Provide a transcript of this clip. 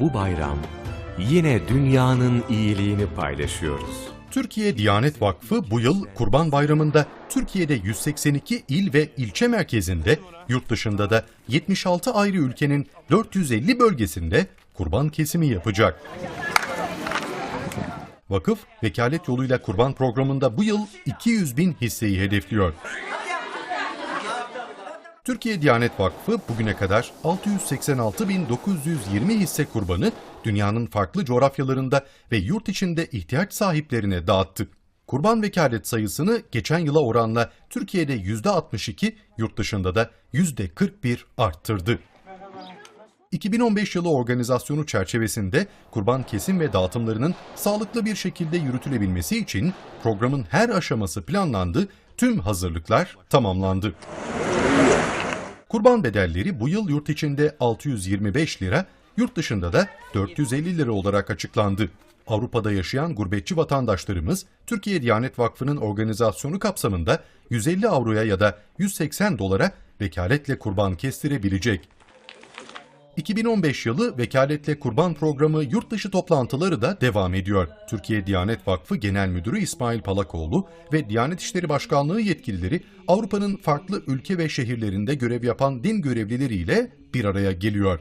bu bayram yine dünyanın iyiliğini paylaşıyoruz. Türkiye Diyanet Vakfı bu yıl Kurban Bayramı'nda Türkiye'de 182 il ve ilçe merkezinde, yurt dışında da 76 ayrı ülkenin 450 bölgesinde kurban kesimi yapacak. Vakıf, vekalet yoluyla kurban programında bu yıl 200 bin hisseyi hedefliyor. Türkiye Diyanet Vakfı bugüne kadar 686.920 hisse kurbanı dünyanın farklı coğrafyalarında ve yurt içinde ihtiyaç sahiplerine dağıttı. Kurban vekalet sayısını geçen yıla oranla Türkiye'de %62, yurt dışında da %41 arttırdı. 2015 yılı organizasyonu çerçevesinde kurban kesim ve dağıtımlarının sağlıklı bir şekilde yürütülebilmesi için programın her aşaması planlandı, tüm hazırlıklar tamamlandı. Kurban bedelleri bu yıl yurt içinde 625 lira, yurt dışında da 450 lira olarak açıklandı. Avrupa'da yaşayan gurbetçi vatandaşlarımız Türkiye Diyanet Vakfı'nın organizasyonu kapsamında 150 avroya ya da 180 dolara vekaletle kurban kestirebilecek. 2015 yılı vekaletle kurban programı yurt dışı toplantıları da devam ediyor. Türkiye Diyanet Vakfı Genel Müdürü İsmail Palakoğlu ve Diyanet İşleri Başkanlığı yetkilileri Avrupa'nın farklı ülke ve şehirlerinde görev yapan din görevlileriyle bir araya geliyor.